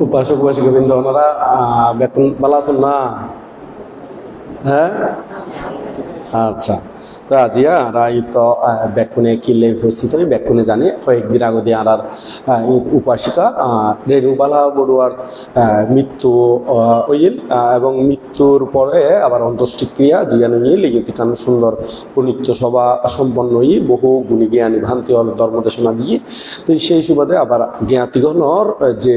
উপাসক উপাসিক বৃন্দ ওনারা বেতন ভালো আছেন না। হ্যাঁ? আচ্ছা। তো আজিয়া রাই তো ব্যাকুনে কিলে উপস্থিত হই ব্যাকুনে জানি কয়েকদিন আগে দিয়ে আর উপাসিকা রেণুবালা বড়ুয়ার মৃত্যু হইল এবং মৃত্যুর পরে আবার অন্ত্যেষ্টিক্রিয়া জিয়ান হইল ইতিকান সুন্দর পুনিত্য সভা সম্পন্ন হই বহু গুণী জ্ঞানী ভ্রান্তি হল ধর্মদেশনা দিয়ে তো সেই সুবাদে আবার জ্ঞাতিগণর যে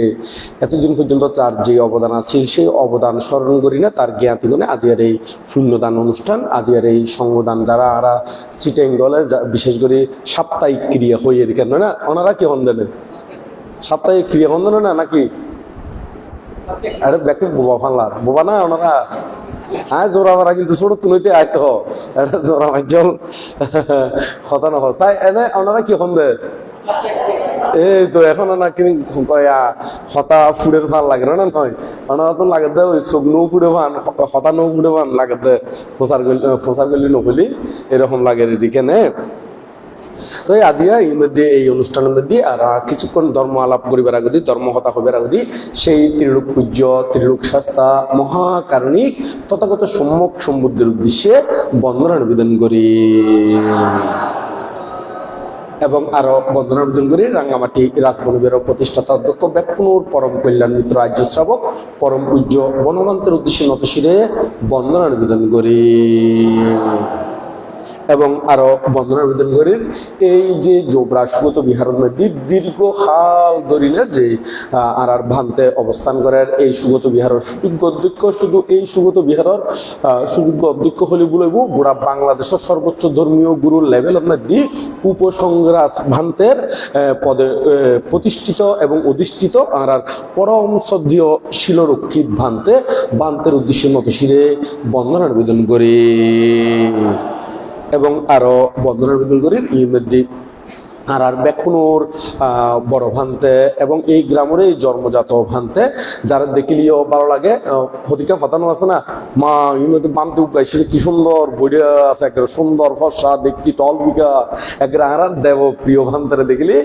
এতদিন পর্যন্ত তার যে অবদান আছে সেই অবদান স্মরণ করি না তার জ্ঞাতিগণে আজিয়ার এই শূন্যদান অনুষ্ঠান আজিয়ার এই সঙ্গদান যারা আরা সিটিং যা- বিশেষ করে সাপ্তাহিক ক্রিয়া হয়ে কেন না? ওনারা কি হন্দেন সাপ্তাহিক ক্রিয়া হন্দেন না, নাকি? আরে দেখে, বোবা ফানলার বোবা না ওনারা? হ্যাঁ জোড়া মারা কিন্তু ছোট তুলইতে আইতে হ মাইজল। কথা না হয় এনে ওনারা কি হন্দে এই তো এখন না কিনি হতা ফুড়ের ফান লাগে না নয়। ওনারা তো লাগে দে ওই সব ফুড়ে ফান হতা নৌ ফুড়ে ফান লাগে দে। প্রচার করলি প্রচার করলি নকলি এরকম লাগে রেডি কেনে তো আজিয়া এই মধ্যে, এই অনুষ্ঠানের মধ্যে আর কিছুক্ষণ ধর্ম আলাপ করিবার আগদি ধর্ম হতা হবার আগদি সেই ত্রিলোক পূজ্য ত্রিলোক শাস্তা মহাকারণিক তথাগত সম্যক সম্বুদ্ধের উদ্দেশ্যে বন্দনা নিবেদন করি। এবং আরও বন্দনা অর্জন করি। রাঙ্গামাটি রাজবনবের প্রতিষ্ঠাতা অধ্যক্ষ ব্যাকুনুর পরম কল্যাণ মিত্র আর্য শ্রাবক, পরম পূজ্য বনমান্তের উদ্দেশ্যে নতশিরে বন্দনা নিবেদন করি। এবং আরও বন্দনা নিবেদন করেন এই যে জোবরা সুগত বিহারের মধ্যে দীর্ঘ হাল ধরিলে যে আর আর ভান্তে অবস্থান করার এই সুগত বিহারের সুযোগ্য অধ্যক্ষ। শুধু এই সুগত বিহারের সুযোগ্য অধ্যক্ষ হলে বলব গোড়া বাংলাদেশের সর্বোচ্চ ধর্মীয় গুরুর লেভেলের মধ্যে উপসংগ্রাস ভান্তের পদে প্রতিষ্ঠিত এবং অধিষ্ঠিত আর আর পরম শ্রদ্ধীয় শিলরক্ষিত ভান্তে ভান্তের উদ্দেশ্যে মতো শিরে বন্দনা নিবেদন করে। এবং আরও বন্ধনের বিদুল করি এই মধ্যে আর আর ব্যাকুনোর বড় ভান্তে এবং এই গ্রামের এই জন্মজাত ভান্তে, যারা দেখিলিও ভালো লাগে। হতিকা হতানো আছে না? মা এই মধ্যে বানতে উগাইছিল, কি সুন্দর বইয়া আছে, একেবারে সুন্দর ফর্সা, দেখতি টল বিকা। একেবারে আর দেব প্রিয় ভান্তারে দেখলি,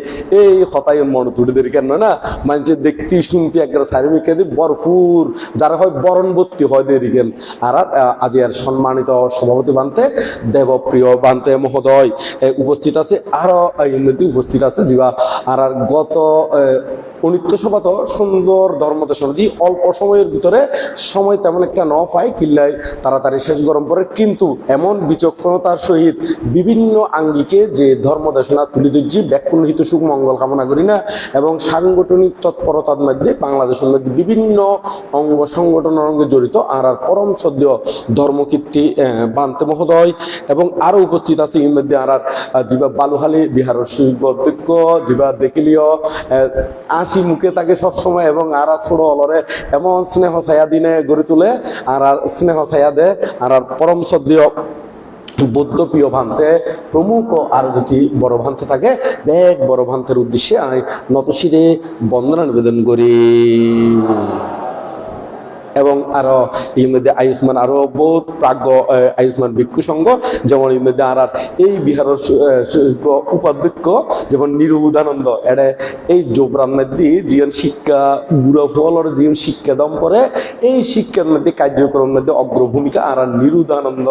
এই হতাই মন তুড়ে দেরি কেন না? মানুষের দেখতি, শুনতি একেবারে দি ভরপুর, যারা হয় বরণ ভর্তি হয় দেরি কেন? আর আজি আর সম্মানিত সভাপতি বানতে দেবপ্রিয় বানতে মহোদয় উপস্থিত আছে আরও উপস্থিত আছে। আর আর গত অনিত্য সভা তো সুন্দর ধর্মদেশন দি অল্প সময়ের ভিতরে সময় তেমন একটা ন পায় কিল্লায় তাড়াতাড়ি শেষ গরম পড়ে। কিন্তু এমন বিচক্ষণতার সহিত বিভিন্ন আঙ্গিকে যে ধর্মদেশনা তুলি ধরছি ব্যাকুণহিত সুখ মঙ্গল কামনা করি না এবং সাংগঠনিক তৎপরতার মধ্যে বাংলাদেশের মধ্যে বিভিন্ন অঙ্গ সংগঠনের সঙ্গে জড়িত আর আর পরম সদ্য ধর্মকীর্তি বান্তে মহোদয় এবং আরও উপস্থিত আছে এর মধ্যে আর আর জিবা বালুহালি বিহারের সুযোগ্য অধ্যক্ষ জিবা দেখিলিও আহ, হাসি মুখে তাকে সবসময় এবং আর আর ছোট অলরে এমন স্নেহ ছায়া দিনে গড়ে তুলে, আর আর স্নেহ ছায়া দে, আর আর পরম সদ্রিয় বৌদ্ধ প্রিয় ভান্তে, প্রমুখ আর যদি বড় ভান্তে থাকে, বেগ বড় ভান্তের উদ্দেশ্যে আমি নতশিরে বন্দনা নিবেদন করি। এবং আরও এর মধ্যে আয়ুষ্মান আরও বহুত প্রাজ্ঞ আয়ুষ্মান ভিক্ষু সংঘ, যেমন এর মধ্যে আর এই বিহারের উপাধ্যক্ষ, যেমন নিরুদানন্দ এটা এই জোবরার মধ্যে জীবন শিক্ষা গুড়া ফলর জীবন শিক্ষা দম পরে, এই শিক্ষার মধ্যে কার্যক্রম মধ্যে অগ্রভূমিকা আর নিরুদানন্দ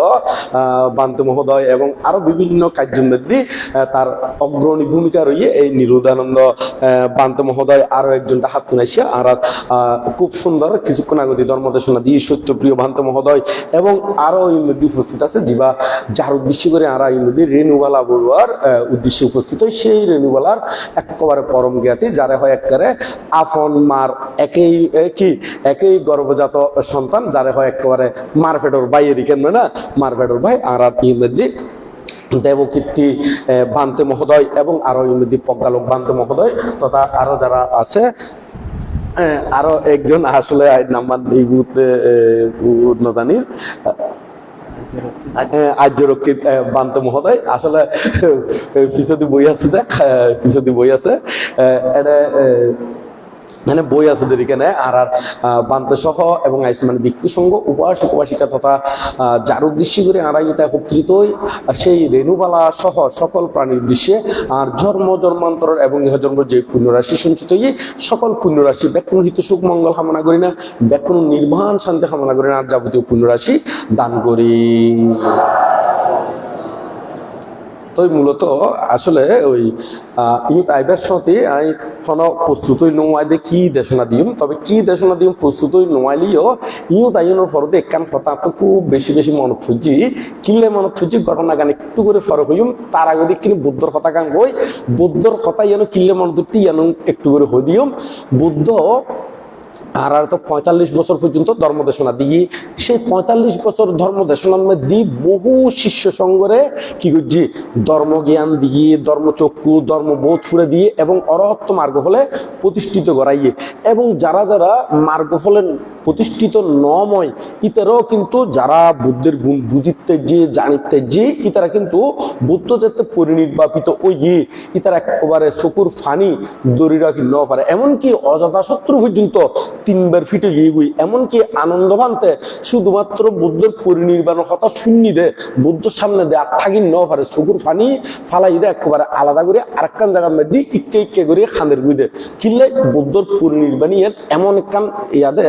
বান্ত মহোদয় এবং আরও বিভিন্ন কার্যের মধ্যে তার অগ্রণী ভূমিকা রয়ে এই নিরুদানন্দ বান্ত মহোদয় আরও একজনটা হাত তুলাইছে আর খুব সুন্দর কিছুক্ষণ আগে ধর্মদেশনা দিয়ে সত্যপ্রিয় ভান্ত মহোদয় এবং আরও এই মধ্যে উপস্থিত আছে যিবা যার উদ্দেশ্য করে আর এই মধ্যে রেণুবালা বড়ুয়ার উদ্দেশ্যে উপস্থিত হয়। সেই রেণুবালার একেবারে পরম জ্ঞাতি, যারা হয় একেবারে আফন, মার, একই কি একই গর্ভজাত সন্তান, যারা হয় একেবারে মারফেটর ভাই এদিকে না? মারফেটর ভাই আর এই মধ্যে দেবকীর্তি বান্তে মহোদয় এবং আরও ইমদি পজ্ঞালোক বান্তে মহোদয়, তথা আরও যারা আছে আরও একজন আসলে নাম্বার এই মুহূর্তে না জানি আর্যরক্ষিত বান্ত মহোদয়। আসলে পিছদি বই আছে পিছদি বই আছে। এটা মানে বই আছে এখানে আর আর আহ, বান্তে সহ এবং আইসমান ভিক্ষু সংঘ উপাসক উপাসিকা তথা যার উদ্দেশ্য করে আরা ইতা একত্রিত সেই রেণুবালা সহ সকল প্রাণীর উদ্দেশ্যে আর জন্ম জন্মান্তরের এবং ইহ জন্ম যে পুণ্যরাশি সঞ্চিত সকল পুণ্যরাশি ব্যাকুণ হিত সুখ মঙ্গল কামনা করি না ব্যাকুণ নির্মাণ শান্তি কামনা করি না আর যাবতীয় পুণ্যরাশি দান করি। তো মূলত আসলে ওই ইউথ আইবার সাথে আই কোন প্রস্তুত নোয়াইদে কি দেশনা দিম, তবে কি দেশনা দিম প্রস্তুত নোয়াইলিও ইউথ আইনের ফরদে একখান কথা তো খুব বেশি বেশি মনে খুঁজি কিনলে মনে খুঁজি ঘটনা গান একটু করে ফরক হইম, তার আগে দিক কিন্তু বুদ্ধর কথা গান কই বুদ্ধর কথা যেন কিনলে মনে দুটি যেন একটু করে হই দিম বুদ্ধ আর আর তো পঁয়তাল্লিশ বছর পর্যন্ত ধর্মদেশনা দিয়ে সেই পঁয়তাল্লিশ বছর ধর্মদেশনার মধ্যে বহু শিষ্য সঙ্গরে কি করছি? ধর্মজ্ঞান দিয়ে ধর্মচক্ষু, ধর্মবোধ ছুড়ে দিয়ে এবং অরহত্ব মার্গ ফলে প্রতিষ্ঠিত করাইয়ে এবং যারা যারা মার্গ ফলে প্রতিষ্ঠিত নময়, ইতারাও কিন্তু যারা বুদ্ধের গুণ বুঝিতে যে, জানিতে যে, ইতারা কিন্তু বুদ্ধ যাতে পরিনির্বাপিত ওই ইয়ে ইতারা একেবারে চকুর ফানি দড়ি রাখি ন পারে। এমনকি অযথা শত্রু পর্যন্ত তিনবার ফিটে গিয়ে গুই এমনকি আনন্দ ভান্তে শুধুমাত্র বুদ্ধর পরিনির্বাণের কথা শুনি দে বুদ্ধর সামনে দে, আর থাকি ন পারে চকুর ফানি ফালাই দে, একেবারে আলাদা করে আরেকখান জায়গার মধ্যে ইকে ইকে করে খানের গুই দে। কিনলে বুদ্ধর পরিনির্বাণী এর এমন একখান ইয়াদে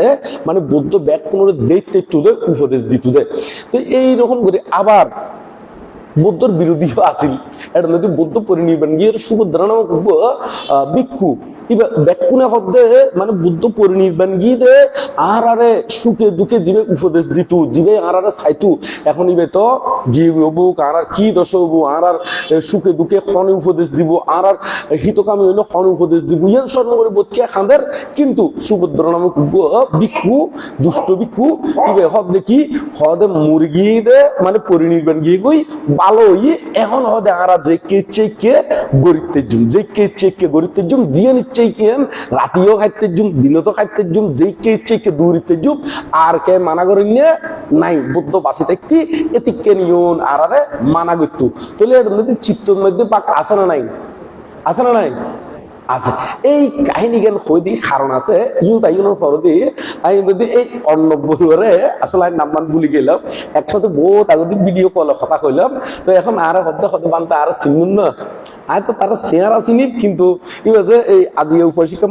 মানে বুদ্ধ ব্যাগ কোনো দেখতে একটু দে, উপদেশ দিত দে। তো এইরকম করে আবার বুদ্ধর বিরোধীও আছিল। এটা নদী বুদ্ধ পরিনির্বাণ গিয়ে সুভদ্রা নামক ভিক্ষু ব্যাকুনে হদ্দে মানে বুদ্ধ পরিনির্বাণ গিয়ে আর আরে সুখে দুঃখে জীবে উপদেশ দিতু, জীবে আর আরে চাইতু এখন ইবে তো গিয়ে হবু, আর আর কি দশ হবু, আর আর সুখে দুঃখে খনে উপদেশ দিব, আর আর হিতকামী হইলে খনে উপদেশ দিব। ইয়ান স্বর্ণ করে বোধকে খাঁদের কিন্তু সুভদ্রা নামক ভিক্ষু, দুষ্ট ভিক্ষু, ইবে হদ দেখি হদে মুরগি দে মানে পরিনির্বাণ গিয়ে গই ভালো এখন হদে আরা যে কে চেকে গরিতে জুম যে কে চেকে গরিতে জুম জিয়ে নিচ্ছে রাতিও খাইতে জুম খাইতে জুম যে কে জুম, আর কে মানা নাই, বুদ্ধ বাসি থাকতি আর আরে মানা করতু তাহলে এর মধ্যে চিত্তর মধ্যে আছে না নাই? আছে না নাই? আছে। এই কাহিনী জ্ঞান হই দি কারণ আছে, ইউ তাই ইউনোর পরদি আমি যদি এই অন্নবরে আসলে আমি নাম্বার ভুলি গেলাম, একসাথে বহুত আগতে ভিডিও কলে কথা কইলাম, তো এখন আর হদ্দে হদ্দে বানতে আর চিনুন না। আর তো তারা চেয়ার আসিনি কিন্তু এই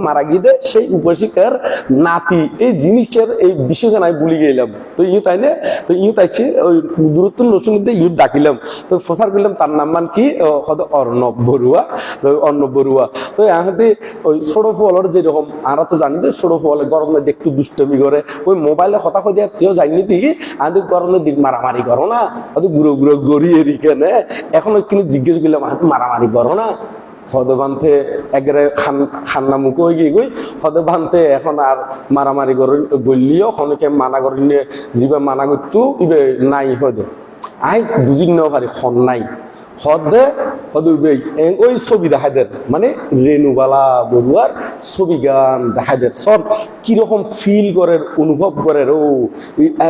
মারা গিয়ে সেই উপশিক্ষার নাতি, এই এই আমি গেলাম। তো ইউ তাই না? তো ইউ তাইছে ওই দূরত্ব ইউ ডাকিলাম। তো প্রচার করলাম, তার নাম মান কি? হয়তো অর্ণব অর্ণব তো ওই ফলের যেরকম, আরা তো জানি যে গরমে দুষ্টমি করে। ওই মোবাইলে কথা কই দিয়ে, তেও জানি দি আদি গরমে দিক মারামারি করো না। আদি গুঁড়ো গুঁড়ো গড়িয়ে রিকেনে এখন কিন্তু জিজ্ঞেস করলাম মারামারি করো না। হদে বানতে একবারে খান, খান্না মুখ হয়ে গিয়ে গই। হদে বানতে এখন আর মারামারি করে, বললিও খনকে মানা করে নিয়ে যিবে মানা করতো, ইবে নাই হদে। আই বুঝি ন পারি খন নাই। হদে ওই ছবি দেখাদের মানে রেণুবালা বড়ুয়ার ছবি গান দেখাদের সব কীরকম ফিল করে, অনুভব করে ও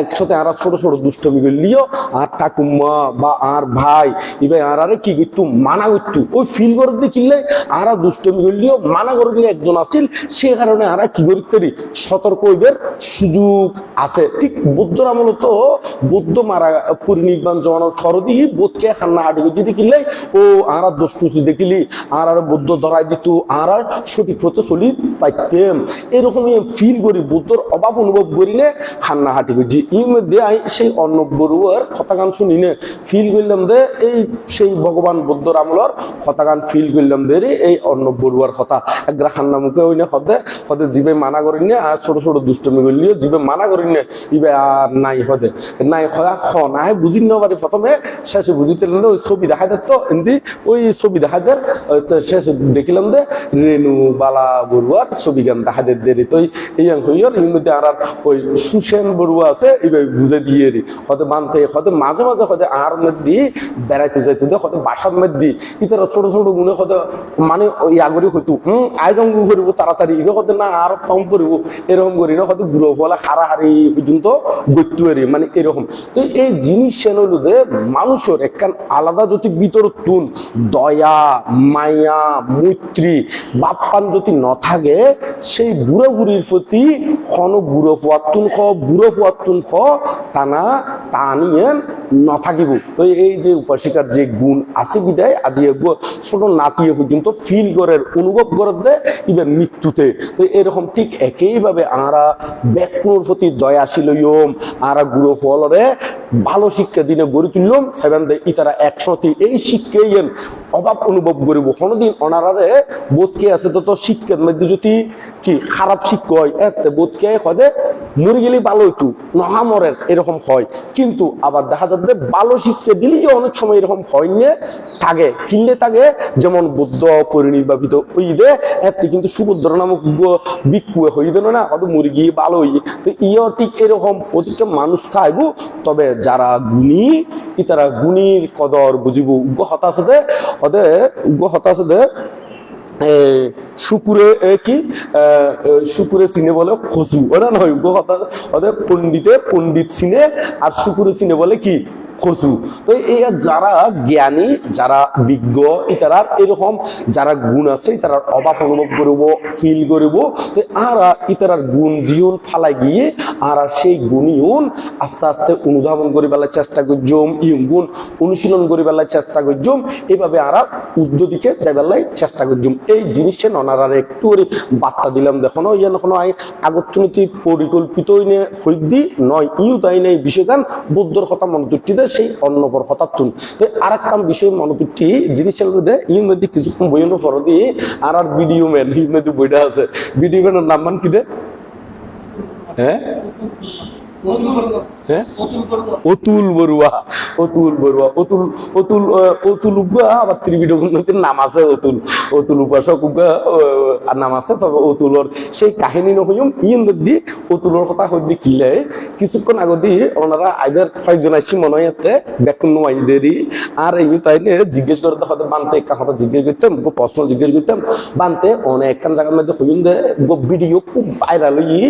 একসাথে আর ছোট ছোট দুষ্টমি করলিও আর ঠাকুমা বা আর ভাই ইবে আর আরে কি করতু মানা করতু। ওই ফিল করে দেখিলে আর দুষ্টমি করলিও মানা করে নিয়ে একজন আসিল, সে কারণে আর কি করি সতর্ক হইবের সুযোগ আছে। ঠিক বুদ্ধর মূলত, বুদ্ধ মারা, পরিনির্বাণ জমানোর সরদি বোধকে খান্না হাঁটি যদি কিনলে ও আর দোষটু দেখিলি আর আর বুদ্ধ ধরাই দিত আর আর সঠিক চলি ফিল করি, বুদ্ধর অভাব অনুভব করি নে খান্না হাঁটি করছি ইর মধ্যে সেই অন্ন বড়ুয়ার কথা গান শুনি নে ফিল করলাম দে, এই সেই ভগবান ফিল করলাম দে এই অন্ন বড়ুয়ার কথা। একগ্রা খান্না মুখে হইনে হদে জীবে মানা করি নে আর ছোট ছোট দুষ্টমি করলিও জীবে মানা করি নে ইবে আর নাই হদে নাই হদা খ নাই বুঝি ন পারি প্রথমে, শেষে বুঝিতে ছবি দেখা দেয় তো ওই ছবি দেখিলাম দে রেণু বালা, বড়ুয়ার ছবি গান দেখা দেয় দেরি তো হইয়র আর ওই সুসেন বড়ুয়া আছে এবার বুঝে দিয়ে রি। হয়তো মানতে, হয়তো মাঝে মাঝে আর মধ্যে বেড়াইতে যাইতে দে হয়তো বাসার মধ্যে ইতারা ছোট ছোট গুণে হয়তো মানে ওই আগরি হয়তো হম, আয়োজন করব তাড়াতাড়ি হয়তো না আর কম করব, এরকম করি না, হয়তো গুঁড়ো ফলে হারাহারি পর্যন্ত গত্য এরি মানে এরকম। তো এই জিনিস হইল যে মানুষের একখান আলাদা যদি ভিতর তুন, দয়া, মায়া, মৈত্রী, বাপ্পান যদি ন থাকে, সেই বুড়ো বুড়ির প্রতি হন বুড়ো ফুয়াতুন খ বুড়ো ফুয়াতুন খ টানা টানিয়েন ন থাকিব। তো এই যে উপাসিকার যে গুণ আছে বিদায়, আজি ছোট নাতিয়ে পর্যন্ত ফিল করে অনুভব করে দে ইবে মৃত্যুতে। তো এরকম ঠিক একইভাবে আরা ব্যাকুণর প্রতি দয়াশীল ইয়ম আরা গুড়ো ফলরে ভালো শিক্ষা দিনে গড়ে তুললাম সেভেন দে ইতারা একসাথে এই শিক্ষা ইয়েন অভাব অনুভব করিব। কোনোদিন অনারারে বোধকে আছে তো তো শিক্ষার মধ্যে যদি কি খারাপ শিক্ষা হয়, এতে বোধকে হদে মরে গেলে ভালো হইতু, নহা মরের এরকম হয়। কিন্তু আবার দেখা যাচ্ছে ভালো শিক্ষা দিলেই অনেক সময় এরকম হয় নিয়ে থাকে, কিনলে থাকে, যেমন বুদ্ধ পরিনির্বাপিত ওই দে এতে কিন্তু সুভদ্র নামক বিক্ষু হই দেন না হয়তো মুরগি ভালো হই। তো ইও ঠিক এরকম অধিক মানুষ থাকব তবে যারা গুণী, ইতারা গুণীর কদর বুঝিব উগ্র হতাশতে ওদের উগ্র হতাশ হতে এ, কি শুকুরে চিনে বলে খসু ওরা নয় উগ্র হতাশ ওদের পণ্ডিতে পণ্ডিত চিনে আর শুকুরে চিনে বলে কি? খসু তো এই যারা জ্ঞানী, যারা বিজ্ঞ ইতারার এরকম যারা গুণ আছে তারার অভাব অনুভব করব ফিল করব। তো আরা ইতারার গুণ জীবন ফালাই গিয়ে আর সেই গুণিউন আস্তে আস্তে অনুধাবন করি বেলার চেষ্টা করছম ইয়ং গুণ অনুশীলন করি বেলার চেষ্টা করছম এইভাবে আরা উদ্যদিকে যাই বেলায় চেষ্টা করছম এই জিনিসটা ননারার একটু বার্তা দিলাম। দেখো না ইয়ে কোনো আই আগত্যনীতি পরিকল্পিত হইদি নয়, ইউ তাই নাই বিষয়গান বুদ্ধর কথা মনোতুষ্টি দেয় সেই অন্নপর হঠাৎ তো আর এক কাম বিষয় মনোতুষ্টি জিনিসের মধ্যে মধ্যে কিছুক্ষণ বইয়ের পর দিয়ে আর আর ভিডিও ম্যান মধ্যে বইটা আছে। ভিডিও ম্যানের নাম মান কি দে? হ্যাঁ? হ্যাঁ? অতুল বড়ুয়া। অতুল বড়ুয়া অতুল অতুল অতুল আবার ত্রিবিড উন্নতির নাম আছে অতুল। অতুল উপাসক আর নাম আছে তবে অতুলর। সেই কাহিনী নহইম ইন দি অতুলর কথা হইদি কিলে কিছুক্ষণ আগে দি ওনারা আইবার কয়েকজন আসছি মনে হয় এতে বেকুন নোয়াই দেরি আর এই তাই জিজ্ঞেস করতে হয়তো বানতে একটা কথা জিজ্ঞেস করতাম প্রশ্ন জিজ্ঞেস করতাম বানতে অনেক কান জায়গার মধ্যে হইম দে গো ভিডিও খুব ভাইরাল হই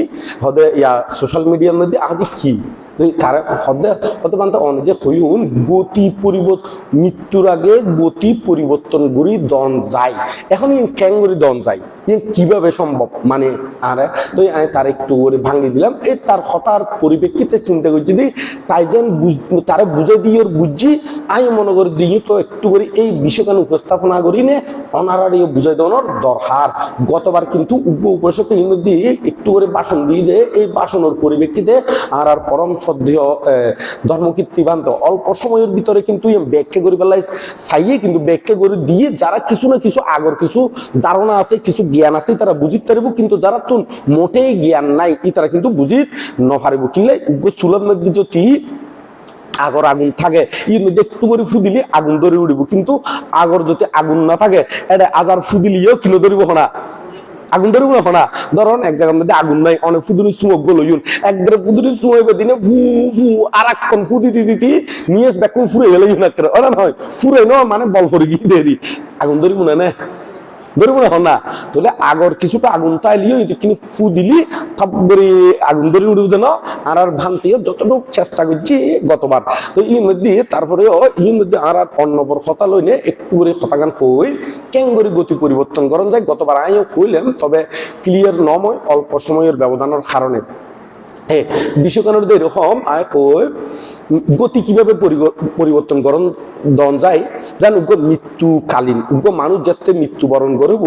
হদে ইয়া সোশ্যাল মিডিয়ার মধ্যে আদি কি? যে গতি পরিবর্তন মৃত্যুর আগে গতি পরিবর্তন করি দন যায়। এখন ইন ক্যাঙ্গুরি দন যায়? ইন কীভাবে সম্ভব? মানে আর, তো আমি তার একটু করে ভাঙি দিলাম। এই তার কথার পরিপ্রেক্ষিতে চিন্তা করছি দি তাই যেন বুঝ- তারা বুঝে দিয়ে ওর বুঝছি আমি মনে করি দিই, তো একটু করে এই বিষয়খান উপস্থাপনা করি নে, অনারার বুঝাই দেওয়ার দরকার। গতবার কিন্তু উপ উপসক ইংরেজি একটু করে বাসন দিয়ে দেয় এই ভাষণের পরিপ্রেক্ষিতে আর আর পরম ধর্মকীর্তিবান্ত অল্প সময়ের ভিতরে কিন্তু ব্যাখ্যা বেলায় চাইয়ে কিন্তু ব্যাখ্যা করে দিয়ে যারা কিছু না কিছু আগর কিছু ধারণা আছে, কিছু জ্ঞান আছে, তারা বুঝিতে পারিব। কিন্তু যারা তো মোটেই জ্ঞান নাই ই তারা কিন্তু বুঝিত নপারিব। কিনলে মধ্যে যদি আগর আগুন থাকে মধ্যে একটু করে ফুদিলে আগুন ধরে উঠিব। কিন্তু আগর যদি আগুন না থাকে এটা আজার ফুদিলিও কিলো ধরিব না। আগুন ধরে গুলো না। ধরুন এক জায়গার মধ্যে আগুন নাই, অনেক ফুদুরি সুমকগুলো ইউন একবারে ফুদুরি সুমক দিনে ফু ফু আর একক্ষণ ফুদি দিদি দি নিয়ে ব্যাকুল ফুরে গেলে ইউন একটা ওরা নয় ফুরে নয় মানে বল করে গিয়ে দেরি। আগুন ধরে ধরিব না? না ধরবো না। তাহলে আগর কিছুটা আগুন তাইলিও কিন্তু ফু দিলি আগুন আর আর যতটুকু চেষ্টা করছি গতবার। তো ইর মধ্যে তারপরে ইর মধ্যে আর আর অন্নপর কথা লইনে একটু করে কথাগান হই। কেন করে গতি পরিবর্তন করন যায়? গতবার আমিও হইলাম, তবে ক্লিয়ার নময়, অল্প সময়ের ব্যবধানের কারণে। হ্যাঁ এরকম গতি কীভাবে পরিবর্তন করণ দন যায় মৃত্যুকালীন মানুষ যাতে মৃত্যুবরণ করব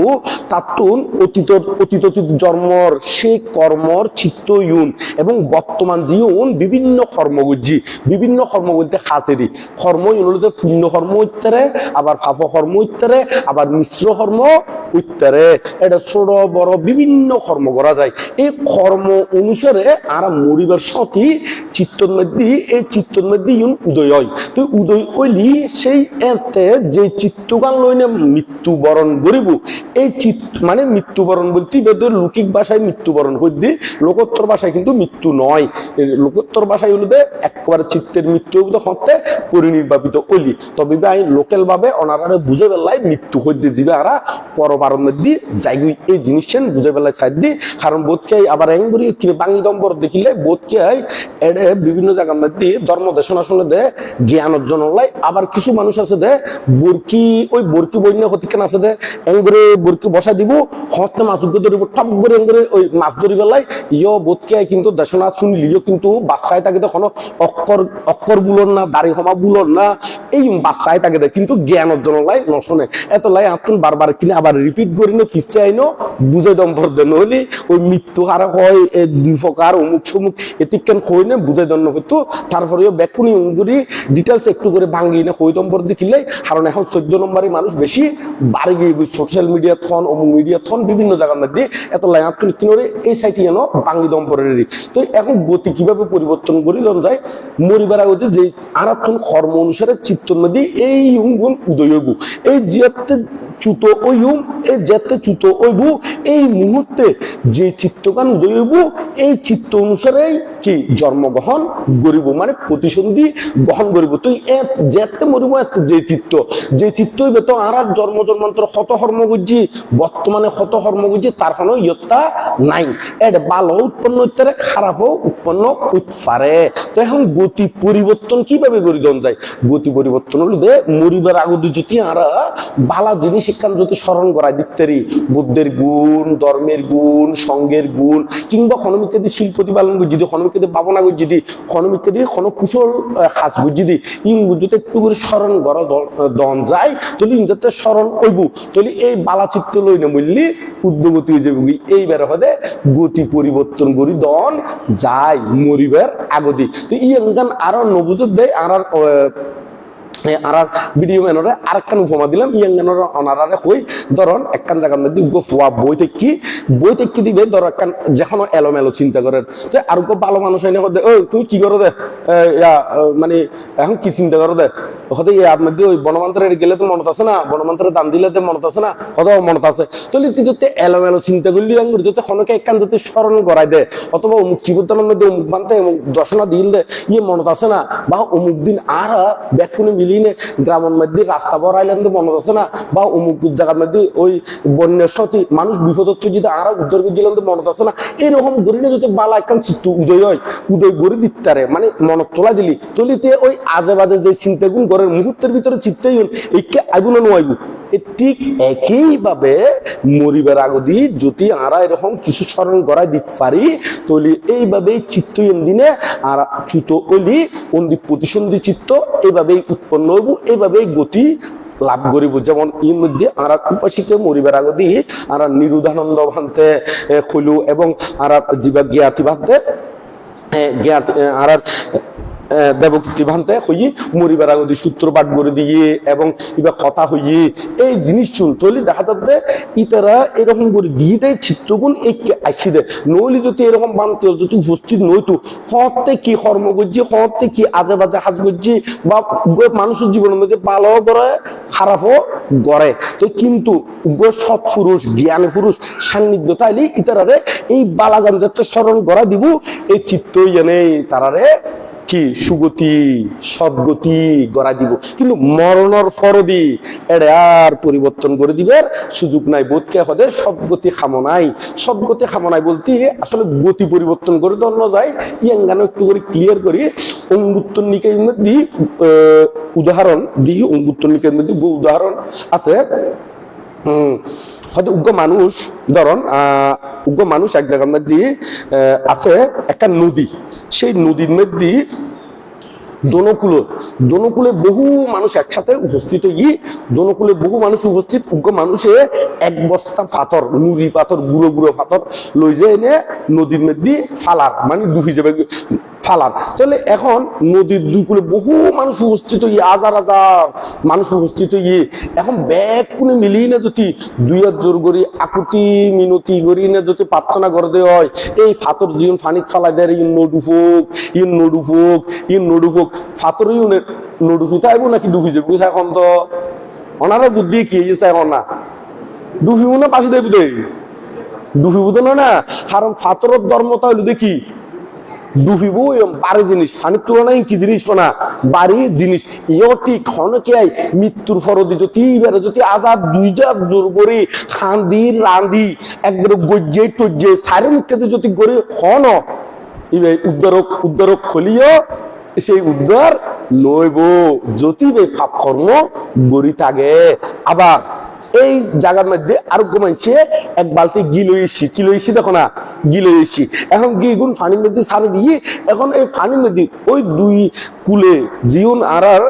তাতুন অতীত অতীত অতীত জন্মর, সে কর্মর চিত্ত ইউন, এবং বর্তমান জীবন বিভিন্ন কর্মগুজি, বিভিন্ন কর্মগুজিতে খাসেরি কর্ম ইউনতে পুণ্য কর্ম ইত্যারে আবার পাপ কর্ম ইত্যারে আবার মিশ্র কর্ম ইত্যারে এটা ছোট, বড়, বিভিন্ন কর্ম করা যায়। এই কর্ম অনুসারে আর মরিবার সতী চিত্তর মধ্যে এই চিত্তর মধ্যে ইউন উদয় হয়। তো উদয় হইলি সেই এতে যে চিত্তগান লইনে মৃত্যুবরণ করিব, এই চিত্ত মানে মৃত্যুবরণ বলতে বেদের লৌকিক ভাষায় মৃত্যুবরণ হইতে, লোকোত্তর ভাষায় কিন্তু মৃত্যু নয়। লোকোত্তর ভাষায় হলো যে একবারে চিত্তের মৃত্যু হতে পরিনির্বাপিত হইলি। তবে আমি লোকাল ভাবে অনারারে বুঝে পেলাই মৃত্যু হইতে যাবে আরা পরবারের মধ্যে যাইগুই। এই জিনিসছেন বুঝে পেলাই সাইড দি, কারণ বোধকে আবার এং কি বাঙি দম্বর দেখিলে বোধকে এডে বিভিন্ন জায়গার মধ্যে ধর্ম দেশনা শুনে দে, জ্ঞান অর্জন লাই আবার কিছু মানুষ আছে দে বরকি ওই বরকি আছে দে এঙ্গরে বরকি বসা দিব হতে মাছ উঠে ধরিব টপ করে এঙ্গরে ওই মাছ ধরি বেলাই ইয় বোধকে কিন্তু দেশনা শুনলিও কিন্তু বাচ্চায় তাকে তো কোনো অক্ষর অক্ষর বুলন না, দাড়ি হমা বুলন না এই বাচ্চায় তাকে দেয়, কিন্তু জ্ঞান অর্জন লাই নশনে। এত লাই আতুন বারবার কিনে আবার রিপিট করি না ফিসে আইনো বুঝে দম ভর দেন হলি ওই মৃত্যু হারা হয় দুই প্রকার, অমুক সমুক এতিকেন কই না, বুঝে দন্য হইতো তারপরে বেকুনি উঙ্গুরি ডিটেলস একটু করে ভাঙ্গি না হই দম ভর দেখিলে কারণ এখন চোদ্দ নম্বরে মানুষ বেশি বাড়ি গিয়ে সোশ্যাল মিডিয়া থন অমুক মিডিয়া থন বিভিন্ন জায়গার মধ্যে এত লাই আতুন কিনরে এই সাইটি এনো বাঙ্গি দম পরেরই তো এখন গতি কীভাবে পরিবর্তন করি যায় মরিবার আগে যে আরাতুন কর্ম অনুসারে চিত্তর মধ্যে এই উঙ্গুন উদয় হইব। এই জিয়াতে চুত ওইম এই যেতে চুত ওইব। এই মুহূর্তে যে চিত্তগান উদয় হইব, এই চিত্ত অনুসারে কি জন্মগ্রহণ করিব মানে প্রতিসন্ধি গ্রহণ করিব। তুই যেতে মরিব এত যে চিত্ত। যে চিত্ত হইবে আর আর জন্ম, জন্মান্তর শত হর্ম গুজি বর্তমানে শত হর্ম গুজি তার কোনো ইয়ত্তা নাই। এর ভালো উৎপন্ন হইতে খারাপও উৎপন্ন হইতে পারে তো এখন গতি পরিবর্তন কীভাবে করি দন যায় গতি পরিবর্তন হলো দে মরিবার আগদি যদি আর, বালা জিনিস এখান যদি স্মরণ করায় দিকতারি বুদ্ধের গুণ, ধর্মের গুণ, সঙ্গের গুণ, কিংবা হনমিকে দিয়ে শিল্প প্রতিপালন করছি দি হনমিকে দিয়ে ভাবনা করছি দি হনমিকে দিয়ে হন কুশল হাস বুঝছি দি ইং বুঝতে একটু করে স্মরণ করা দন যায়, তাহলে ইং যাতে স্মরণ হইব। তাহলে এই বালা চিত্ত লই না বললি উদ্যোগতি হয়ে যাবে এইবার হদে গতি পরিবর্তন করি, দন যায় মরিবার আগদি তো ইয়ঙ্গান আরও নবুজত দেয় আর ভিডিও ম্যানরে আর একখান উপমা দিলাম অনারারে হই, ধরন একখান জায়গার মধ্যে বই থেকে বই থেকে দিবে, ধর একখান এলোমেলো চিন্তা তো আর উগ্র ভালো মানুষ হতে কি করো দে? মানে এখন কি চিন্তা করো দে? হতে ইয়ার মধ্যে ওই বনমন্ত্রের গেলে তো মনত আছে না? বনমন্ত্রের দাম দিলে তো মনত আছে না? হত মনত আছে। তাহলে তুই যদি এলোমেলো চিন্তা করলি, আঙ্গুর যদি খনকে একখান যদি স্মরণ করাই দে, অথবা অমুক চিবুদ্দানের মধ্যে অমুক বানতে অমুক দর্শনা দিল দে ইয়ে মনত আছে না? বা অমুক দিন আর ব্যাকুনে মিলিয়ে গ্রামের মধ্যে রাস্তা বড়াইলেন তো মনে আছে না, বা অমুক জায়গার মধ্যে ওই বন্যার সতী মানুষ বিপদত্ব যদি আর উদ্ধার করছিলেন তো মনে আছে না। এরকম গরিনে যদি বালা একখান চিত্ত উদয় হয়, উদয় গড়ি দিতারে মানে মনত তোলা দিলি। তলিতে ওই আজে বাজে যে চিন্তাগুণ ঘরের মুহূর্তের ভিতরে চিত্তাই হল এইকে আগুন নোয়াইব। ঠিক একইভাবে মরিবার আগদি যদি আরা এরকম কিছু স্মরণ করাই দিতে পারি, তাহলে এইভাবে চিত্ত দিনে আর চুত অলি, অন্দি প্রতিসন্ধি চিত্ত এইভাবেই উৎপন্ন হইব, এইভাবেই গতি লাভ করিব। যেমন এর মধ্যে আর উপাসিকে মরিবার আগদি আর নিরুধানন্দ ভান্তে হইল এবং আর জীবা জ্ঞাতি জ্ঞাত আর হইয়ে মরিবার করে দিয়ে এবং কথা হইয়ে এই জিনিস চুন দেখা যাচ্ছে ইতারা এরকম করে দিয়ে দেয়, চিত্রগুণ এই আসি দেয়। নইলে যদি এরকম বানতে যদি উপস্থিত নইতো হতে কি কর্ম করছি হতে কি আজে বাজে হাজ বা মানুষের জীবনের মধ্যে ভালো করে খারাপও করে তো কিন্তু সৎ পুরুষ, জ্ঞানী পুরুষ, সান্নিধ্য তাইলে ইতারারে এই বালাগান যাতে স্মরণ করা দিব, এই চিত্ত এনে তারারে কি সুগতি সদ্গতি গড়া দিব। কিন্তু মরণর ফরদি এড়ে আর পরিবর্তন করে দিবার সুযোগ নাই। বোধকে হদে সদ্গতি খামনাই সদ্গতি খামনাই বলতে আসলে গতি পরিবর্তন করে না যায়। ইয়াঙ্গানো একটু করে ক্লিয়ার করি। অঙ্গুত্তর নিকের মধ্যে উদাহরণ দিই অঙ্গুত্তর নিকের মধ্যে উদাহরণ আছে। হুম, হয়তো উগ্র মানুষ, ধরুন উগ্র মানুষ এক জায়গার মধ্যে আছে একটা নদী। সেই নদীর মধ্যে দোনকুলে দোনকুলে বহু মানুষ একসাথে উপস্থিত হই দোনকুলে বহু মানুষ উপস্থিত, উগ্র মানুষে এক বস্তা পাথর, নুড়ি পাথর, গুঁড়ো গুঁড়ো পাথর লই যে এনে নদীর মধ্যে ফালার মানে ডুবি যাবে ফালার তাহলে এখন নদীর দুই কূলে বহু মানুষ উপস্থিত হই হাজার হাজার মানুষ উপস্থিত হই এখন ব্যাগ কোনে মিলিয়ে না যদি দুই হাত জোর করি, আকুতি মিনতি করি না যদি প্রার্থনা করে দেওয়া হয়, এই ফাতর জীবন ফানিত ফালাই দেয় ইন নডুফুক ইন নডুফুক ইন নডুফুক ফাতর ইউন নডুফু তাইব নাকি ডুবি যাব? এখন তো ওনারা বুদ্ধি কি হয়েছে এখন না? ডুবিব না পাশে দেব দে ডুবিব না কারণ ফাতরের ধর্মতা হইল দেখি ডুবিব বাড়ি জিনিস। ফানির তুলনায় কি জিনিস না বাড়ি জিনিস। ইও ঠিক মৃত্যুর ফরদি। যদি এবারে যদি আজাদ দুই জাত জোর করে, খান্দি, রান্দি, একবারে গজ্জে টজ্জে, সারে মুখে যদি করে হন, ইবে উদ্ধারক উদ্ধারক খলিও, সেই উদ্ধার নইব। যদি বে পাপ কর্ম গড়ি থাকে। আবার এই জায়গার মধ্যে আরোগ্য মানছে এক বালতি গি লই এসছি। কি এসছি দেখো না? গি লই এসছি। এখন গি গুণ পানির মধ্যে সারে দিয়ে এখন এই পানির মধ্যে ওই দুই কুলে জীবন আর আর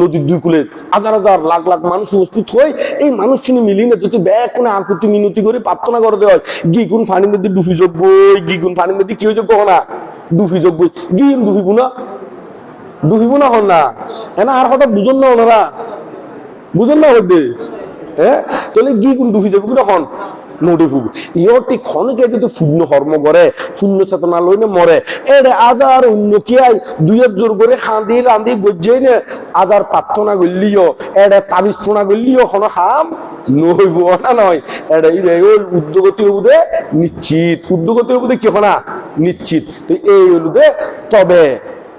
নদীর দুই কুলে হাজার হাজার লাখ লাখ মানুষ উপস্থিত হয়ে এই মানুষ চিনি মিলি না যদি ব্যাগ কোনে আকুতি মিনতি করে প্রার্থনা করে দেওয়া হয়। গি গুণ পানির মধ্যে ডুবি যোগ্য গি গুণ পানির মধ্যে কি হয়ে যোগ্য না? ডুবি যোগ্য গি ডুবিব না ডুবিব না হন না। এনা আর কথা বুঝুন না ওনারা। বুঝুন না হইবে হ্যাঁ? তাহলে গি কোন ডুবি যাবে কোন হন নদী ফুব। ইয়টি ক্ষণকে যদি শূন্য কর্ম করে, শূন্য চেতনা লইনে মরে এরে আজার অন্য কি আই, দুই জোর করে খাঁদি রাঁধি গজ্জাই নে, আজার প্রার্থনা করলিও এরে তাবিজ শোনা করলিও, কোন হাম নইব না নয়। এরে ইরে ওই উদ্যোগতি হবুদে নিশ্চিত। উদ্যোগতি হবুদে কি না নিশ্চিত। তো এই হলুদে তবে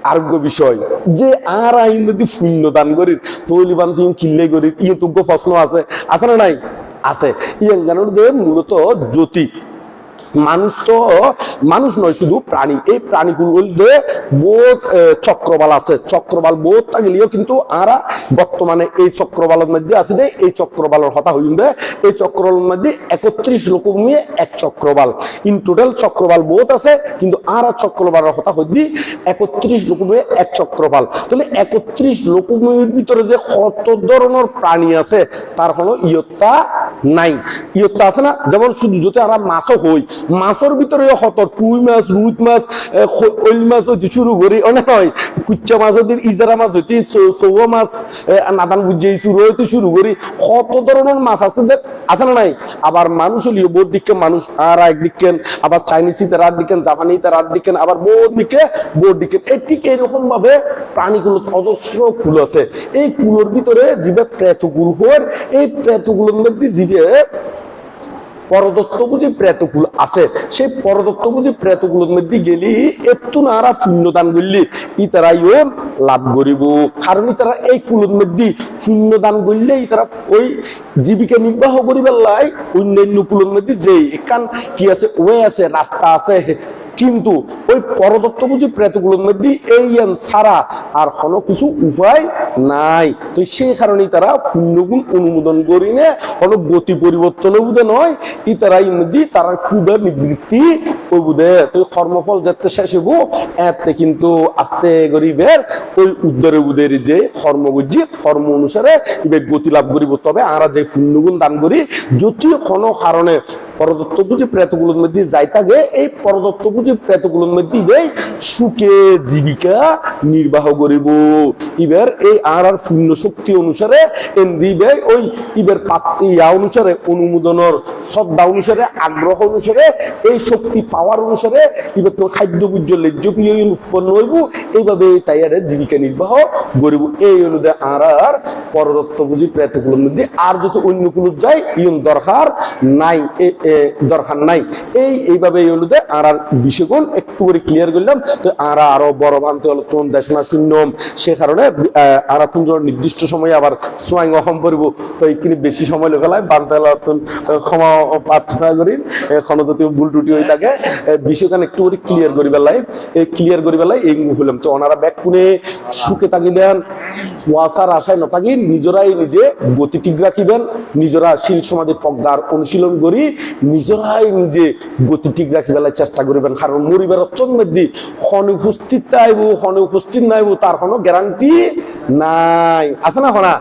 আরোগ্য বিষয়। যে আর আইন যদি শূন্য দান করি তৈলিবান বান্ধি কিল্লে করি ইয়ে তোগ্য প্রশ্ন আছে। আছে না নাই? আছে। ইয়ে মূলত জ্যোতি। মানুষ তো মানুষ নয় শুধু প্রাণী। এই প্রাণীগুলো আহ, চক্রবাল আছে। চক্রবাল বহুত থাকলেও কিন্তু আরা বর্তমানে এই চক্রবালের মধ্যে আছে যে এই চক্রবালের কথা হইবে এই চক্রবালের মধ্যে একত্রিশ লোক নিয়ে এক চক্রবাল। ইন টোটাল চক্রবাল বোধ আছে কিন্তু আরা চক্রবালের কথা হইবি একত্রিশ লোক নিয়ে এক চক্রবাল। তাহলে একত্রিশ লোকের ভিতরে যে কত ধরনের প্রাণী আছে তার কোনো ইয়ত্তা নাই। ইয়ত্তা আছে না? যেমন শুধু যদি আমরা মাছও হই মাছের ভিতরে হত টুই মাছ রুই মাছ এ, ওইল মাছ হইতে শুরু করি অনেক হয় কুচ্চা মাছ হইতে ইজারা মাছ হইতে চৌয়া মাছ নাদান বুঝে শুরু হইতে শুরু করি। কত ধরনের মাছ আছে যে আছে না নাই? আবার মানুষ হলিও বহুত দিকে মানুষ। আর এক দিকেন আবার চাইনিজ তারা দিকেন জাপানি তারা দিকেন আবার বহুত দিকে বহুত দিকেন এই ঠিক এরকম ভাবে প্রাণীগুলো অজস্র কুল আছে। এই কুলোর ভিতরে জীবে প্রেতকুল হওয়ার এই প্রেতগুলোর মধ্যে জীবে পরদত্ত বুঝি প্রেতকুল আছে, সেই পরদত্ত বুঝি প্রেতকুলের মধ্যে গেলি একটু নারা শূন্যদান করলি, ইতারাইও লাভ করিব। কারণ ইতারা এই কুলের মধ্যে শূন্যদান করলে ইতারা ওই জীবিকা নির্বাহ করিবার লাই অন্যান্য কুলের মধ্যে যেই এখান কি আছে, ওয়ে আছে, রাস্তা আছে কিন্তু ওই পরদত্ত বুঝি প্রেতগুলোর মধ্যে এই ছাড়া আর কোনো কিছু উপায় নাই। তো সেই কারণে তারা পুণ্যগুণ অনুমোদন করি না কোনো গতি পরিবর্তন নয় ই তারা মধ্যে তারা কুদের নিবৃত্তি ওই বুধে তো কর্মফল যাতে শেষ হব এতে কিন্তু আস্তে গরিবের ওই উদ্ধারে বুধের যে কর্ম বুঝি কর্ম অনুসারে গতি লাভ করিব। তবে আমরা যে পুণ্যগুণ দান করি, যদিও কোনো কারণে পরদত্ত প্রেতগুলোর মধ্যে এই পরদত্ত প্রেতগুলোর মধ্যে সুখে জীবিকা নির্বাহ করিব। ইবার এই আর শক্তি অনুসারে দিবে ওই ইবের ইয়া অনুসারে, অনুমোদনের শ্রদ্ধা অনুসারে, আগ্রহ অনুসারে, এই শক্তি পাওয়ার অনুসারে তো খাদ্য লেজ্জ প্রিয় উৎপন্ন হইব। এইভাবে তাই আর জীবিকা নির্বাহ করিব। এই অনুদে আর আর পরদত্ত বুঝি প্রেতগুলোর মধ্যে। আর যত অন্য কোনো যায় ইয়ন দরকার নাই দরকার নাই। এই এইভাবে এই অনুদে আর আর বিষয়গুণ একটু করে ক্লিয়ার করলাম। তো আর আরও বড় ভান্তি হলো তোন দেশনা শূন্যম সে কারণে আর তুমি নির্দিষ্ট সময়ে আবার সোয়াং অহম করব তো এইখানে বেশি সময় লোকালায় বান্তে হলো তুন ক্ষমা প্রার্থনা করি। এখন যদি ভুল টুটি হয়ে থাকে। বিষয়খান একটু করে ক্লিয়ার করি বেলায় এই ক্লিয়ার করি বেলায় এই হইলাম তো ওনারা ব্যাগ কোনে সুখে থাকিবেন ওয়াসার আশায় নথাকি নিজেরাই নিজে গতি ঠিক রাখিবেন, নিজেরা শিল সমাজের প্রজ্ঞার অনুশীলন করি, নিজেরাই নিজে গতি ঠিক রাখি বেলায় চেষ্টা করিবেন। কারণ মরিবার অত্যন্ত মধ্যে ক্ষণে উপস্থিত আইব ক্ষণে উপস্থিত নাইব, তার কোনো গ্যারান্টি নাই। আছে না হনা?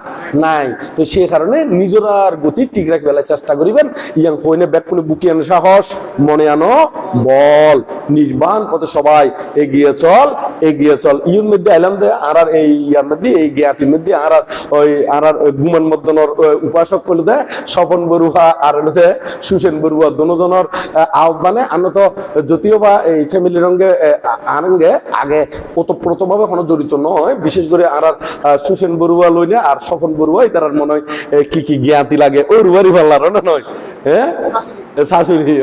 নাই। তো সেই কারণে নিজেরার গতি ঠিক রাখি বেলায় চেষ্টা করিবেন। ইয়াং কইনে ব্যাগ কোনে বুকি আনো, সাহস, মনে আনো, বল। নির্বাণ পথে সবাই এগিয়ে চল এগিয়ে চল। ইউর মধ্যে আইলাম দে, আর আর এই ইয়ার মধ্যে, এই জ্ঞাতির মধ্যে, আর আর ওই, আর আর ওই গুমান মদনের উপাসক করলে দে, স্বপন বড়ুয়া, আর দে, সুসেন বড়ুয়া দুজনের আহ্বানে তো যদিও বা এই ফ্যামিলি রঙ্গে আনঙ্গে আগে ওতপ্রোতভাবে কোনো জড়িত নয়। বিশেষ করে আর আর সুসেন বড়ুয়া লইলে আর স্বপন বড়ুয়া তার মনে হয় কি কি জ্ঞাতি লাগে। ওই রুবারি ভাল্লার না নয়? হ্যাঁ শাশুড়ি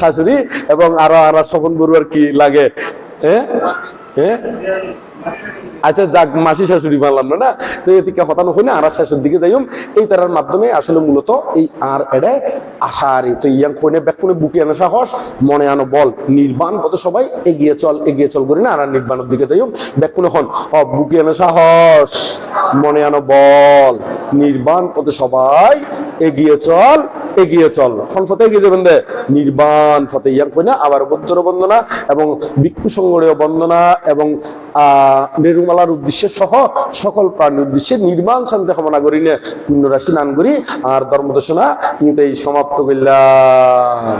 শাশুড়ি এবং আরও, আর আর স্বপন বড়ুয়ার কি লাগে? হ্যাঁ হ্যাঁ আচ্ছা যাক, মাসি শাশুড়ি মানলাম না না? তো এদিকে হতানো হই না, আর শেষের দিকে যাইম। এই তারার মাধ্যমে আসলে মূলত এই আর এডে আশারি। তো ইয়াং কইনে ব্যাক কোনে বুকে আনো সাহস, মনে আনো বল, নির্বাণ পথে সবাই এগিয়ে চল এগিয়ে চল করি না, আর নির্বাণের দিকে যাইম। ব্যাক কোনে হন হ বুকে আনো সাহস, মনে আনো বল, নির্বাণ পথে সবাই এগিয়ে চল এগিয়ে চল। খন ফতে এগিয়ে যাবেন দে। নির্বাণ, ফতে ইয়াং কইনা, আবার বৌদ্ধর বন্দনা, এবং ভিক্ষু সংগড়ীয় বন্দনা, এবং আহ নেরুমালার উদ্দেশ্যে সহ সকল প্রাণীর উদ্দেশ্যে নির্মাণ শান্তি কামনা করি নে, পুণ্যরাশি নান করি, আর ধর্মদর্শনা কিন্তু এই সমাপ্ত করলাম